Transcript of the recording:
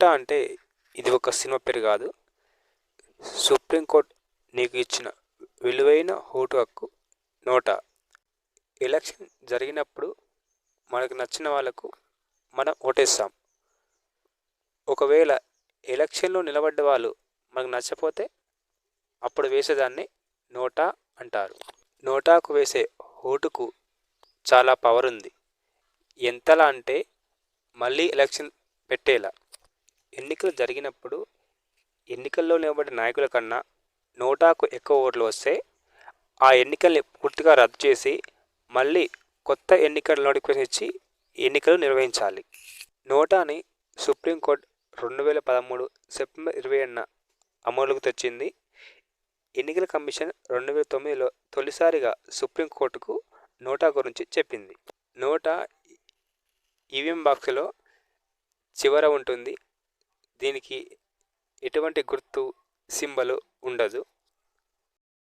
నోటా అంటే ఇది ఒక సినిమా పేరు కాదు. సుప్రీంకోర్టు నీకు ఇచ్చిన విలువైన ఓటు హక్కు నోటా. ఎలక్షన్ జరిగినప్పుడు మనకు నచ్చిన వాళ్ళకు మనం ఓటేస్తాం. ఒకవేళ ఎలక్షన్లో నిలబడ్డ వాళ్ళు మనకు నచ్చపోతే అప్పుడు వేసేదాన్ని నోటా అంటారు. నోటాకు వేసే ఓటుకు చాలా పవర్ ఉంది. ఎంతలా అంటే మళ్ళీ ఎలక్షన్ పెట్టేలా. ఎన్నికలు జరిగినప్పుడు ఎన్నికల్లో నిలబడిన నాయకుల కన్నా నోటాకు ఎక్కువ ఓట్లు వస్తే ఆ ఎన్నికల్ని పూర్తిగా రద్దు చేసి మళ్ళీ కొత్త ఎన్నికల నోటిఫికేషన్ ఇచ్చి ఎన్నికలు నిర్వహించాలి. నోటాని సుప్రీంకోర్టు రెండు వేల పదమూడు సెప్టెంబర్ ఇరవై ఏడున అమలుకు తెచ్చింది. ఎన్నికల కమిషన్ రెండు వేల తొమ్మిదిలో తొలిసారిగా సుప్రీంకోర్టుకు నోటా గురించి చెప్పింది. నోటా ఈవీఎం బాక్స్లో చివర ఉంటుంది. దీనికి ఎటువంటి గుర్తు సింబలు ఉండదు.